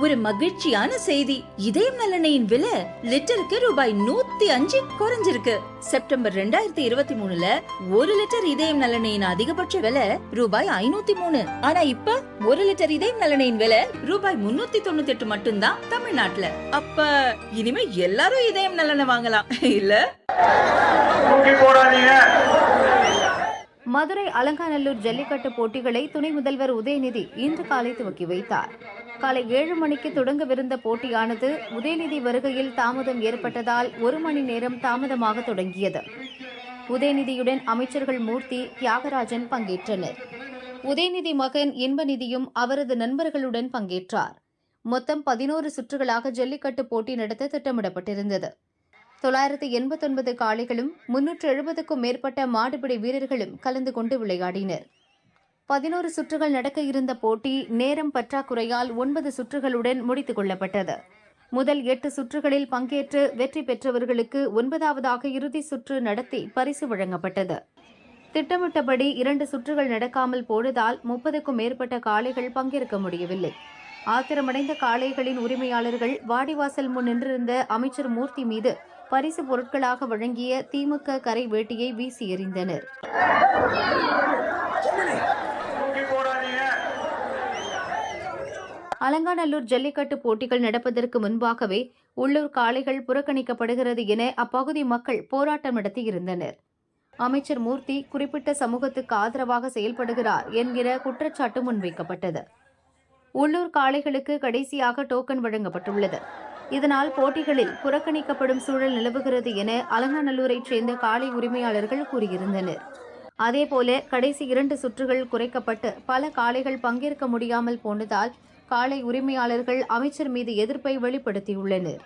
ஒரு மகிழ்ச்சியான செய்தி. இதயம் நல்லெண்ணெயின் விலை லிட்டருக்கு ரூபாய் நூத்தி அஞ்சு குறைஞ்சிருக்கு. செப்டம்பர் ரெண்டாயிரத்தி இருபத்தி மூணுல ஒரு லிட்டர் இதயம் நல்லெண்ணெயின் அதிகபட்ச விலை ரூபாய் ஐநூத்தி மூணு. ஆனா இப்ப ஒரு லிட்டர் இதயம் நல்லெண்ணெயின் விலை ரூபாய் முன்னூத்தி தொண்ணூத்தி எட்டு மட்டும்தான் தமிழ்நாட்டுல. அப்ப இனிமே எல்லாரும் இதயம் நல்லெண்ணெய் வாங்கலாம். இல்ல? மதுரை அலங்காநல்லூர் ஜல்லிக்கட்டு போட்டிகளை துணை முதல்வர் உதயநிதி இன்று காலை துவக்கி வைத்தார். காலை ஏழு மணிக்கு தொடங்கவிருந்த போட்டியானது உதயநிதி வருகையில் தாமதம் ஏற்பட்டதால் ஒரு மணி நேரம் தாமதமாக தொடங்கியது. உதயநிதியுடன் அமைச்சர்கள் மூர்த்தி தியாகராஜன் பங்கேற்றனர். உதயநிதி மகன் இன்பநிதியும் அவரது நண்பர்களுடன் பங்கேற்றார். மொத்தம் பதினோரு சுற்றுகளாக ஜல்லிக்கட்டு போட்டி நடத்த திட்டமிடப்பட்டிருந்தது. தொள்ளாயிரத்து எண்பத்தொன்பது காளைகளும் முன்னூற்று எழுபதுக்கும் மேற்பட்ட மாடுபிடி வீரர்களும் கலந்து கொண்டு விளையாடினர். பதினோரு சுற்றுகள் நடக்க இருந்த போட்டி நேரம் பற்றாக்குறையால் ஒன்பது சுற்றுகளுடன் முடித்துக் கொள்ளப்பட்டது. முதல் எட்டு சுற்றுகளில் பங்கேற்று வெற்றி பெற்றவர்களுக்கு ஒன்பதாவதாக இறுதி சுற்று நடத்தி பரிசு வழங்கப்பட்டது. திட்டமிட்டபடி இரண்டு சுற்றுகள் நடக்காமல் போனதால் முப்பதுக்கும் மேற்பட்ட காளைகள் பங்கேற்க முடியவில்லை. ஆத்திரமடைந்த காளைகளின் உரிமையாளர்கள் வாடிவாசல் முன் நின்றிருந்த அமைச்சர் மூர்த்தி மீது பரிசு பொருட்களாக வழங்கிய திமுக கரை வேட்டியை வீசி எறிந்தனர். அலங்காநல்லூர் ஜல்லிக்கட்டு போட்டிகள் நடப்பதற்கு முன்பாகவே உள்ளூர் காளைகள் புறக்கணிக்கப்படுகிறது என அப்பகுதி மக்கள் போராட்டம் நடத்தியிருந்தனர். அமைச்சர் மூர்த்தி குறிப்பிட்ட சமூகத்துக்கு ஆதரவாக செயல்படுகிறார் என்கிற குற்றச்சாட்டு முன்வைக்கப்பட்டது. உள்ளூர் காளைகளுக்கு கடைசியாக டோக்கன் வழங்கப்பட்டுள்ளது. இதனால் போட்டிகளில் புறக்கணிக்கப்படும் சூழல் நிலவுகிறது என அலங்காநல்லூரைச் சேர்ந்த காளை உரிமையாளர்கள் கூறியிருந்தனர். அதேபோல கடைசி இரண்டு சுற்றுகள் குறைக்கப்பட்டு பல காளைகள் பங்கேற்க முடியாமல் போனதால் காளை உரிமையாளர்கள் அமைச்சர் மீது எதிர்ப்பை வெளிப்படுத்தியுள்ளனர்.